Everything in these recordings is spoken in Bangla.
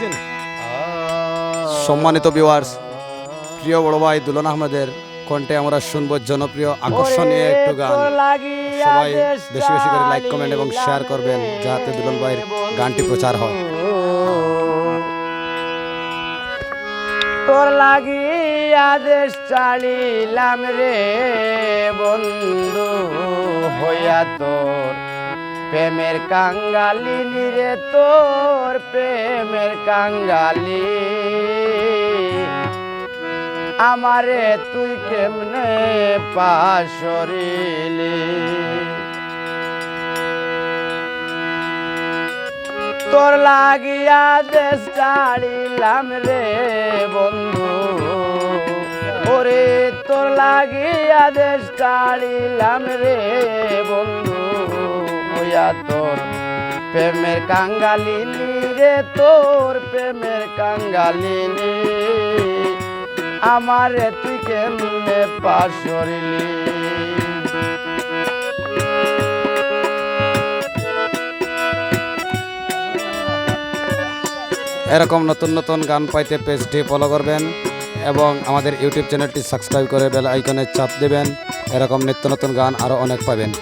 দিয়েছেন সম্মানিত ভিউয়ার্স প্রিয় বড় ভাই দুলন আহমেদের কণ্ঠে আমরা শুনব জনপ্রিয় আকর্ষণীয় একটু গান। সবাই বেশি বেশি করে লাইক কমেন্ট এবং শেয়ার করবেন যাতে দুলন ভাইয়ের গানটি প্রচার হয়। তোর লাগি আদেশ চালিলাম রে বন্ধু হইয়া তোর প্রেমের কাঙ্গালিনী রে তোর প্রেমের কাঙ্গালি। আমারে তুই কেমনে পাশরিলি তোর লাগিয়া দেশ ছাড়িলাম রে বন্ধু। ওরে তোর লাগিয়া দেশ ছাড়িলাম রে বন্ধু। হইয়া তোর প্রেমের কাঙ্গালিনী রে তোর, প্রেমের কাঙ্গালিনী আমারে তুই কেমনে পাশরিলি এরকম নতুন নতুন গান পাইতে পেজটি ফলো করবেন এবং আমাদের ইউটিউব চ্যানেলটি সাবস্ক্রাইব করে বেল আইকনে চাপ দেবেন। এরকম নিত্য নতুন গান আরও অনেক পাবেন।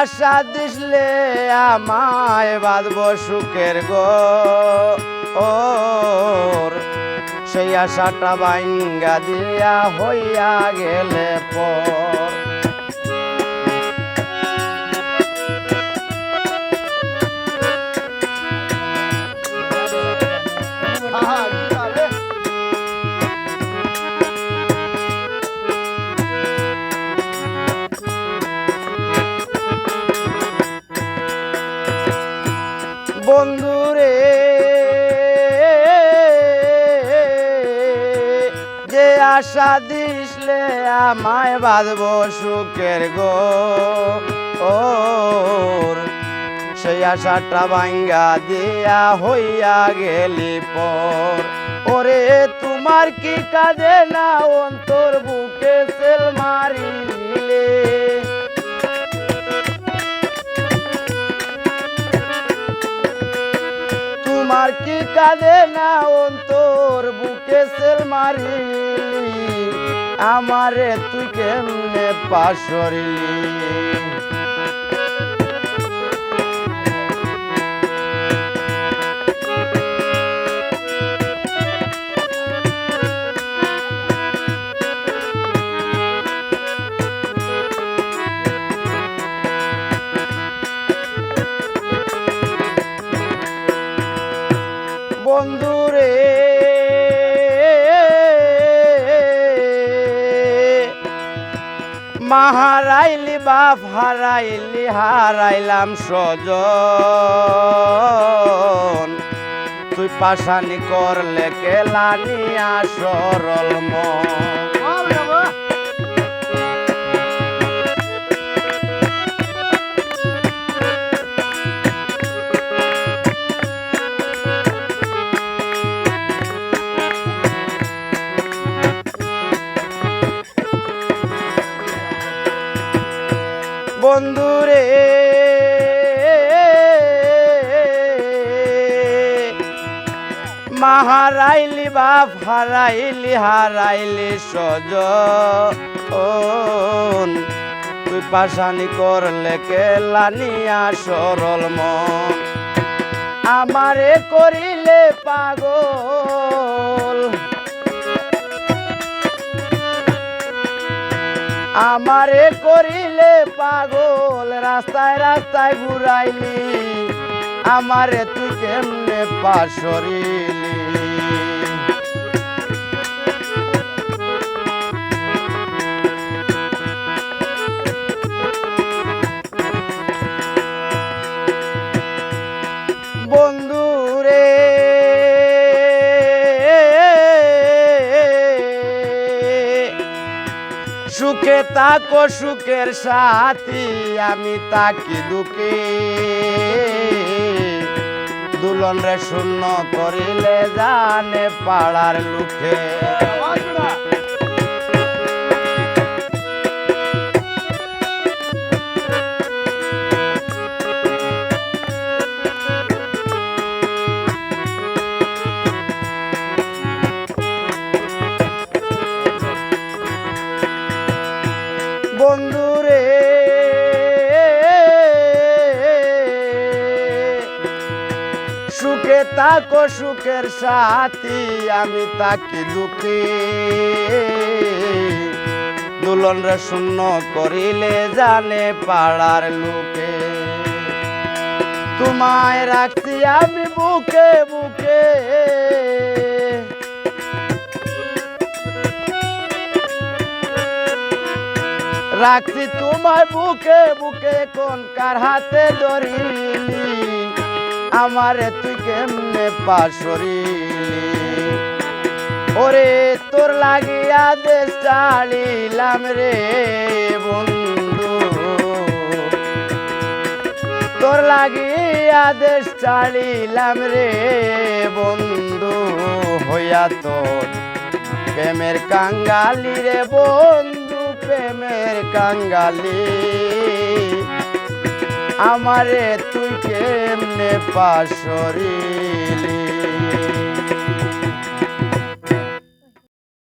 আশা দিসলে আমায় বাঁধব সুখের গো ওর সেই আশাটা বাইঙ্গা দিয়া হইয়া গেলে পর। বন্ধুরে যে আশা দিসলে আমায় বাঁধব সুখের গো ওর সেই আশাটা ভাঙ্গা দিয়া হইয়া গেলি পর। ওরে তোমার কি কাজে না? অন্তর বুকে সেল মারিলে। তোমার কি কাঁদে না অন্তর? বুকে সেল মারি। আমারে তুই কেমনে পাশরিলি বন্ধুরে। মাহারাইলি বাপ হারাইলি হারাইলাম সজন তুই পাশানি করলে কেলানি আসরল মন। বন্ধুরে। মাহারাইলি বাপ, হারাইলি হারাইলি সজ তুই পাশানি করলে কেলানিয়া সরল মন। আমারে করিলে পাগল। আমারে করিলে পাগল রাস্তায় রাস্তায় ঘুরাইলি। আমারে তুই কেমনে পাশরিলি সুখে তাকো সুখের সাথী আমি তাকি দুঃখে। দুলন রে শূন্য করিলে জানে পাড়ার লুখে। তাকো সুখের সাথী, আমি তাকে দুঃখে দুলন রে শূন্য করিলে জানে পাড়ার লোকে। তোমায় রাখছি আমি বুকে বুকে। রাখছি তোমায় বুকে বুকে, কোন কার হাতে ধরিলি আমারে তুই কেমনে পাশরিলি ওরে তোর লাগিয়া দেশ চালিলাম রে বন্ধু। তোর লাগিয়া দেশ চালিলাম রে বন্ধু। হইয়া তোর প্রেমের কাঙ্গালি রে বন্ধু, প্রেমের কাঙ্গালি। আমারে তুই কেমনে পাশরিলি?